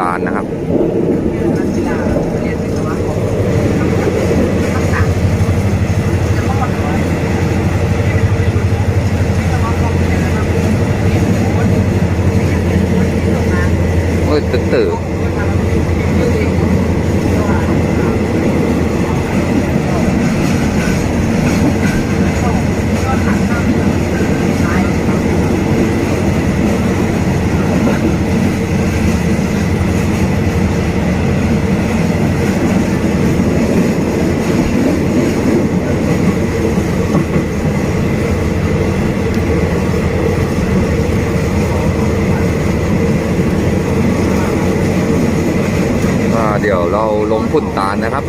ตาลนะครับ โอ้ยตึ๊ตื่อ่าเดี๋ยวเราลงพุ่นตาลนะครับ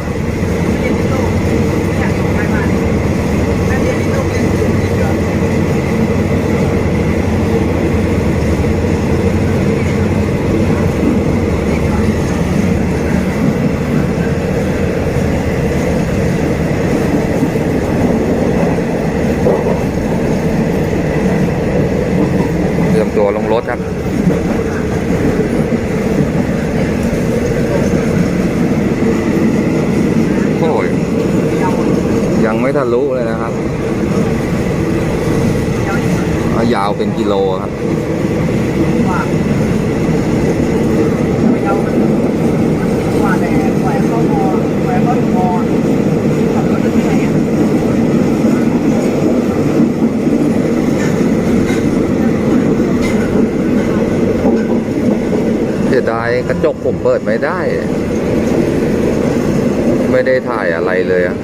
เตรียมตัวลงรถครับ โอ้ย ยังไม่ทะลุเลยนะครับเอายาวเป็นกิโลครับ เสียดายกระจกผมเปิดไม่ได้ ไม่ได้ถ่ายอะไรเลยอะ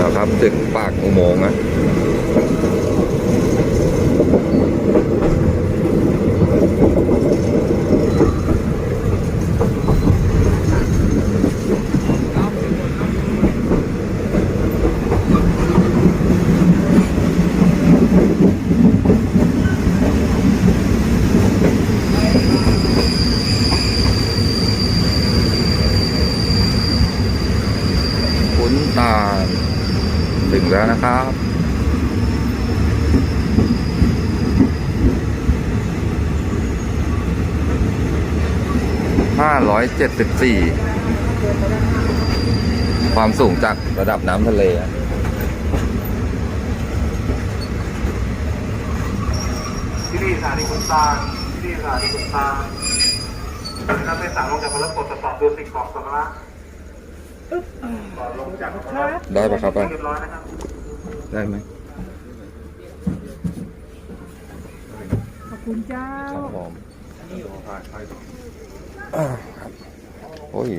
นะครับ ถึงปากอุโมงค์นะ ขุนตาลถึง แล้วนะครับห้าร้อยเจ็ดสิบสี่ความสูงจากระดับน้ำทะเลที่นี่สถานีคุณตาที่นี่สถานีคุณตาลนักเป็นสาวลงจากพลปลดสอบดูสิ่งของสัมภาระ ได้ปะครับเรียบร้อยนะครับได้ไหมขอบคุณเจ้าครับผมอ่าครับโอ้ย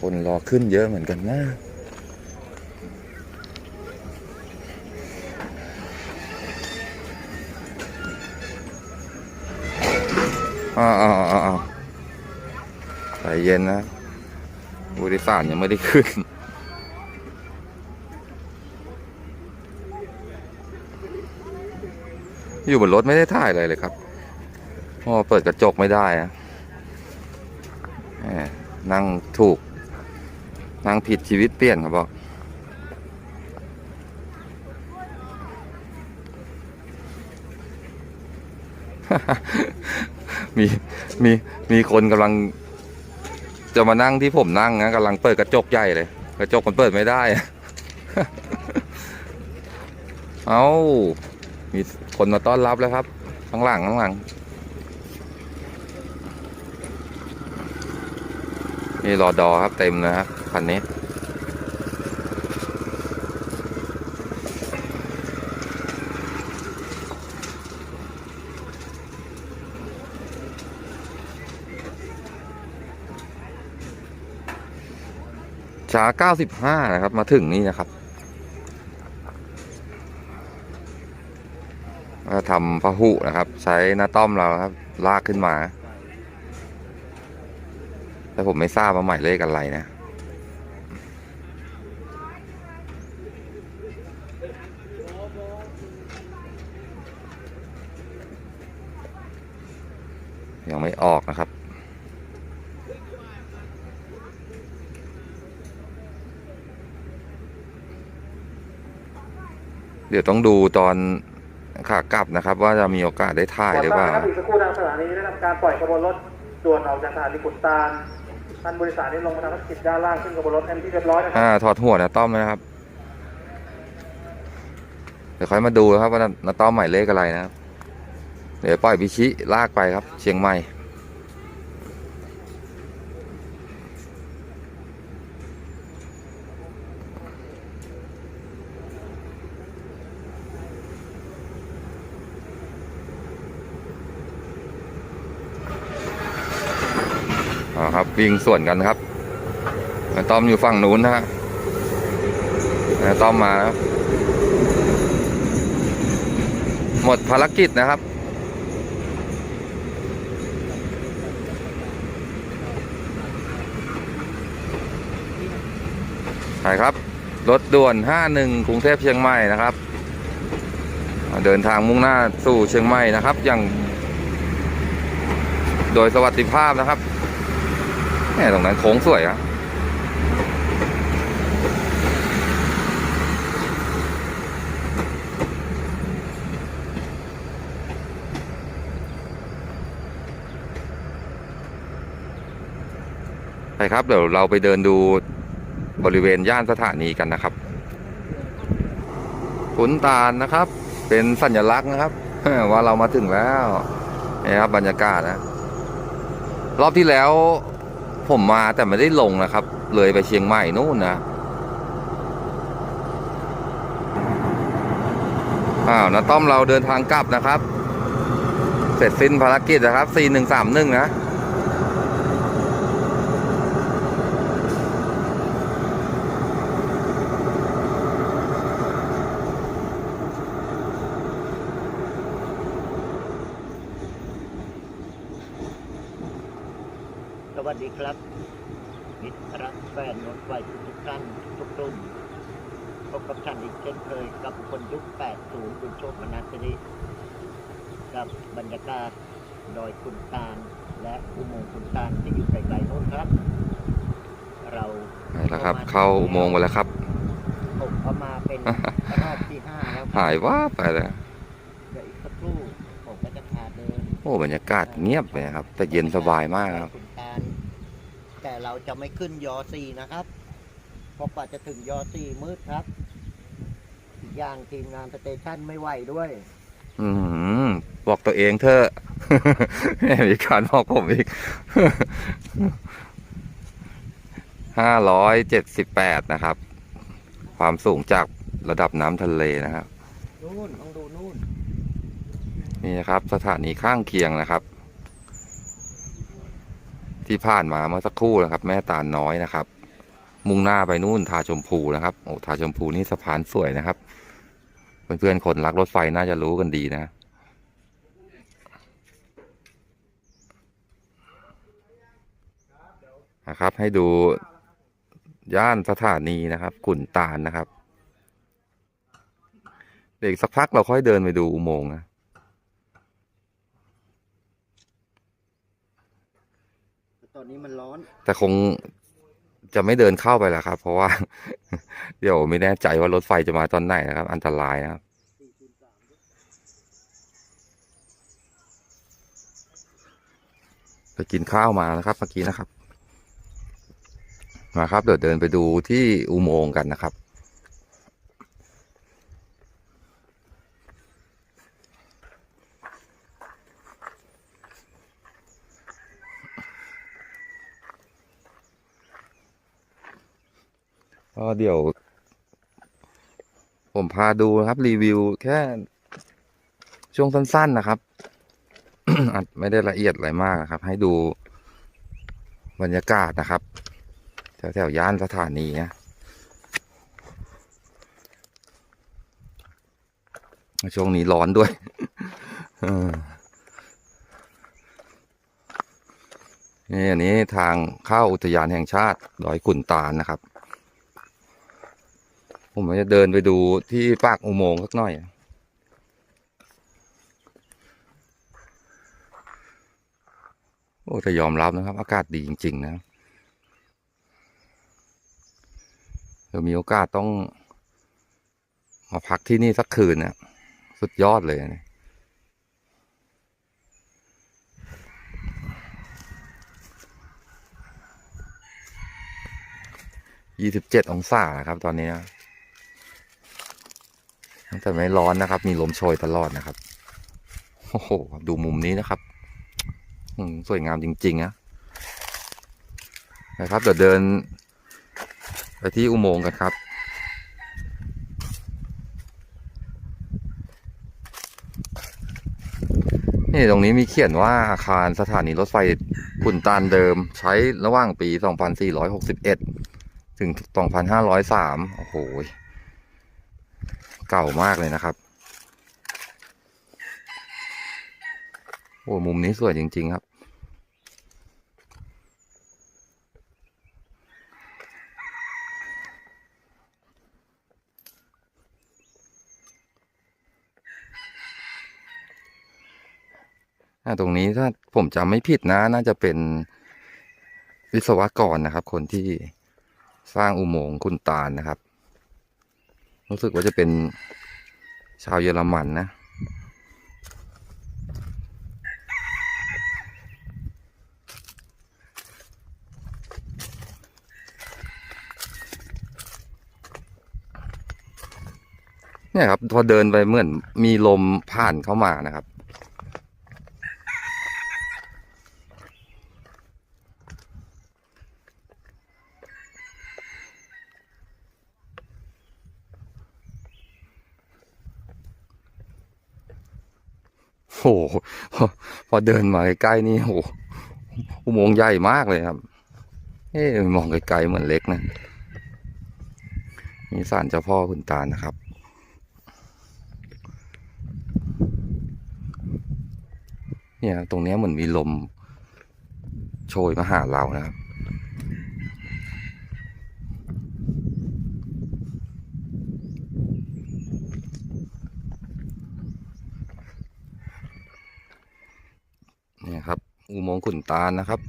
คนรอขึ้นเยอะเหมือนกันนะอ่าอ่าอ่าอ่าใจเย็นนะ ผู้โดยสารยังไม่ได้ขึ้น อยู่บนรถไม่ได้ถ่ายอะไรเลยครับพราะว่าเปิดกระจกไม่ได้อะนั่งถูก นั่งผิดชีวิตเปลี่ยนครับบอกมี มี มีคนกำลัง จะมานั่งที่ผมนั่งนะกำลังเปิดกระจกใหญ่เลย กระจกมันเปิดไม่ได้ เอามีคนมาต้อนรับแล้วครับ ข้างหลังข้างหลัง นี่รอดอครับเต็มนะครับคันนี้ ช้า 95 นะครับ มาถึงนี่นะครับก็ทำพหุนะครับ ใช้หน้าต้อมเราครับ ลากขึ้นมา แต่ผมไม่ทราบว่าหมายเลขอะไรนะยังไม่ออกนะครับ ดี๋ยวต้องดูตอนขากลับนะครับ ว่าจะมีโอกาสได้ถ่ายหรือเปล่าก่นตั้งนะครับอีกสักครู่ทางสถานีได้ทำการปล่อยขบวนรถด่วนออกจากสถานีขุนตาลท่านบริษัทได้ลงมาทำธุรกิจด้านล่างขึ้นขบวนรถแอนที่เรียบร้อยนะครับอ่าถอดหัวนะต้อมนะครับเดี๋ยวค่อยมาดูนะครับว่านาต้อมหมายเลขอะไรนะครับ เดี๋ยวปล่อยพิชิลากไปครับ เชียงใหม่ วิ่งส่วนกันครับต้อมอยู่ฝั่งนู้นนะฮะต้อมมาหมดภารกิจนะครับ ใช่ครับ รถด่วน 51 กรุงเทพเชียงใหม่นะครับ เดินทางมุ่งหน้าสู่เชียงใหม่นะครับ อย่าง โดยสวัสดิภาพนะครับ แหมตรงนั้นโค้งสวยอะไปครับเดี๋ยวเราไปเดินดูบริเวณย่านสถานีกันนะครับขุนตาลนะครับ เป็นสัญลักษณ์นะครับ ว่าเรามาถึงแล้วนี่ครับบรรยากาศนะ รอบที่แล้ว ผมมาแต่ไม่ได้ลงนะครับ เลยไปเชียงใหม่นู่นนะอ้าวนะต้อมเราเดินทางกลับนะครับ เสร็จสิ้นภารกิจนะครับ 4131 นะ ครับมิตรรักแฟนรถไฟทุกๆท่านทุกรุ่นพบกับท่านอีกเช่นเคยกับคนยุค 80 คุณโชคมนัสริกับบรรยากาศดอยคุณตาลและอุโมงค์คุณตาลที่อยู่ไกลๆโน้นครับ เราไปแล้วครับ เข้าอุโมงค์ไปแล้วครับ ผมเข้ามาเป็นรอบที่ห้าแล้วคหารับยว่าบไปเลยเดี๋ยวอีกสักครู่ผมก็จะพาเดินโอ้บรรยากาศเงียบเลยครับ แต่เย็นสบายมากครับคุณตาลแต่ เราจะไม่ขึ้นยอซีนะครับเพราะกว่าจะถึงยอซีมืดครับ อีกอย่างทีมงานสเตชันไม่ไหวด้วย อืมบอกตัวเองเถอะมีการบอกผมอีก ห้าร้อยเจ็ดสิบแปดนะครับ ความสูงจากระดับน้ำทะเลนะครับนู่นต้องดูนู่น นี่นะครับ สถานีข้างเคียงนะครับ ที่ผ่านมาเมื่อสักครู่นะครับ แม่ตาลน้อยนะครับ มุ่งหน้าไปนู่นทาชมพูนะครับโอ้ทาชมพูนี่สะพานสวยนะครับ เพื่อนๆคนรักรถไฟน่าจะรู้กันดีนะ นะครับ ให้ดูย่านสถานีนะครับขุนตาลนะครับ เดี๋ยวอีกสักพักเราค่อยเดินไปดูอุโมงค์นะ อนนี้มันร้อน แต่คงจะไม่เดินเข้าไปแล้วครับ เพราะว่า เดี๋ยวไม่แน่ใจว่ารถไฟจะมาตอนไหนนะครับ อันตรายนะครับ ไปกินข้าวมานะครับเมื่อกี้นะครับ มาครับ เดี๋ยวเดินไปดูที่อุโมงค์กันนะครับ เดี๋ยว ผมพาดูครับ รีวิวแค่ช่วงสั้น ๆนะครับอาจไม่ได้ละเอียดอะไรมากนะครับ ให้ดูบรรยากาศนะครับ แถวๆย่านสถานีนะช่วงนี้ร้อนด้วยนี่อันนี้ทางเข้าอุทยานแห่งชาติดอยขุนตาลนะครับ ผมจะเดินไปดูที่ปากอุโมงค์สักหน่อย โอ้แต่ยอมรับนะครับ อากาศดีจริง ๆ นะเดี๋ยวมีโอกาสต้อง มาพักที่นี่สักคืนเนี่ยสุดยอดเลยนะยี่สิบเจ็ดองศาครับตอนนี้นะ แต่ไม่ร้อนนะครับ มีลมโชยตลอดนะครับโอ้โหดูมุมนี้นะครับสวยงามจริงๆนะนะครับเดี๋ยวเดิน ไปที่อุโมงค์กันครับ นี่ตรงนี้มีเขียนว่าอาคารสถานีรถไฟขุนตาลเดิมใช้ระหว่างปี 2461 ถึง 2503 โอ้โห เก่ามากเลยนะครับ โอ้มุมนี้สวยจริง ๆ ครับ ตรงนี้ถ้าผมจำไม่ผิดนะ น่าจะเป็นวิศวกรนะครับ คนที่สร้างอุโมงค์คุณตาลนะครับ รู้สึกว่าจะเป็นชาวเยอรมันนะ เนี่ยครับ พอเดินไปเหมือนมีลมผ่านเข้ามานะครับ หพอพอเดินมาใกล้ๆนี่โอ้โหอุโมงค์ใหญ่มากเลยครับ เอ๊ะมองไกลๆเหมือนเล็กนะมีศาลเจ้าพ่อคุณตาลนะครับ เนี่ย ตรงนี้เหมือนมีลม โชยมาหาเรานะครับ เนี่ยครับ อุโมงค์ขุนตาลนะครับ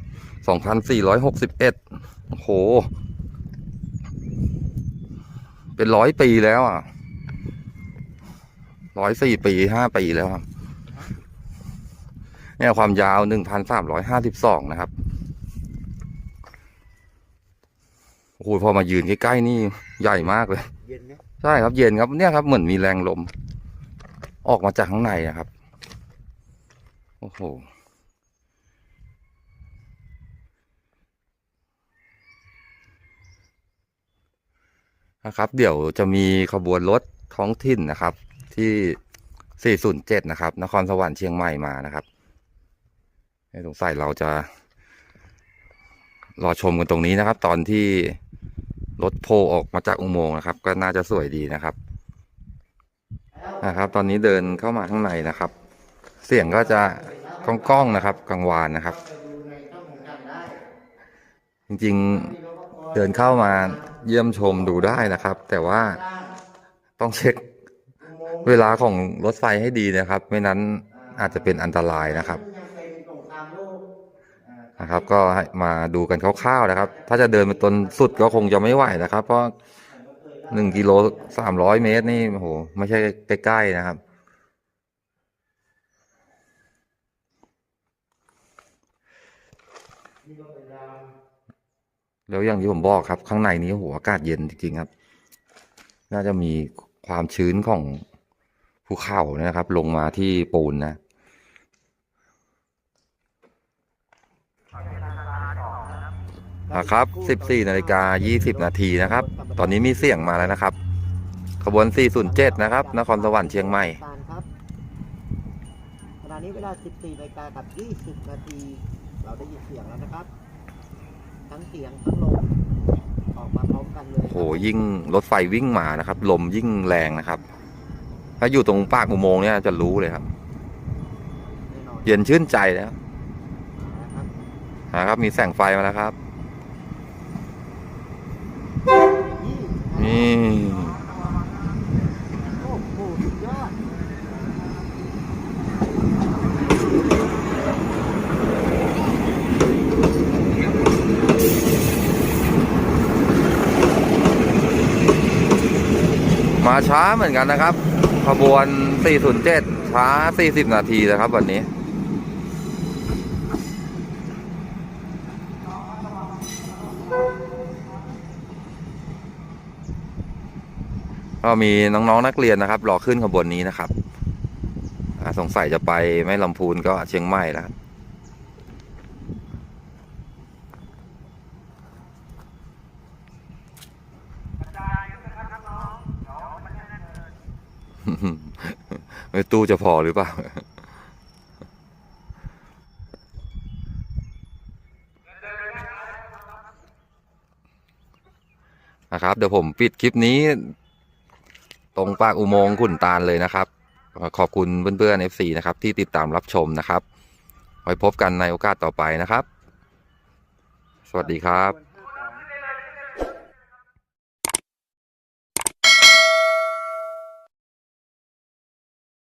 สองพันสี่ร้อยหกสิบเอ็ดโอ้โห เป็นร้อยปีแล้วอะร้อยสี่ปีห้าปีแล้วครับ เนี่ยความยาวหนึ่งพันสามร้อยห้าสิบสองนะครับ โอ้โหพอมายืนใกล้ๆนี่ใหญ่มากเลย เย็นไหมใช่ครับเย็นครับเนี่ยครับเหมือนมีแรงลม ออกมาจากข้างในอะครับ โอ้โห นะครับ เดี๋ยวจะมีขบวนรถท้องถิ่นนะครับ ที่ 407 นะครับ นครสวรรค์เชียงใหม่มานะครับไม่สงสัยเราจะ รอชมกันตรงนี้นะครับ ตอนที่รถโพออกมาจากอุโมงค์นะครับ ก็น่าจะสวยดีนะครับนะครับ ตอนนี้เดินเข้ามาข้างในนะครับ เสียงก็จะก้องๆนะครับกังวานนะครับ จริงๆ เดินเข้ามา เยี่ยมชมดูได้นะครับ แต่ว่าต้องเช็คเวลาของรถไฟให้ดีนะครับ ไม่นั้นอาจจะเป็นอันตรายนะครับนะครับ ก็มาดูกันคร่าวๆนะครับ ถ้าจะเดินไปตนสุดก็คงจะไม่ไหวนะครับ เพราะหนึ่งกิโลสามร้อยเมตรนี่โอ้โหไม่ใช่ใกล้ๆนะครับ แล้วอย่างที่ผมบอกครับ ข้างในนี้โอ้โหอากาศเย็นจริงๆครับ น่าจะมีความชื้นของภูเขานะครับ ลงมาที่ปูนนะนะครับ 14นาฬิกา20 นาทีนะครับ ตอนนี้มีเสียงมาแล้วนะครับ ขบวน 407 นะครับ นครสวรรค์เชียงใหม่ตาลครับเวลานี้เวลา 14นาฬิกากับ 20 นาที เราได้ยินเสียงแล้วนะครับ ทั้งเสียงทั้งลมออกมาพร้อมกันเลยโหยิ่งรถไฟวิ่งมานะครับ ลมยิ่งแรงนะครับ ถ้าอยู่ตรงปากอุโมงค์เนี่ยจะรู้เลยครับแน่นอนเย็นชื่นใจแล้วนะครับนะครับ มีแสงไฟมาแล้วครับยี่นี่ โอ้โหสุดยอด มาช้าเหมือนกันนะครับ ขบวน 407 ช้า 40 นาทีนะครับ วันนี้ ก็มีน้องๆนักเรียนนะครับ รอขึ้นขบวนนี้นะครับ สงสัยจะไปไม่ลำพูนก็เชียงใหม่แล้วครับ ไม่ ตู้จะพอหรือเปล่านะครับ เดี๋ยวผมปิดคลิปนี้ ตรงปากอุโมงค์ขุนตาลเลยนะครับ ขอบคุณเพื่อนๆ FC นะครับ ที่ติดตามรับชมนะครับ ไว้พบกันในโอกาสต่อไปนะครับ สวัสดีครับ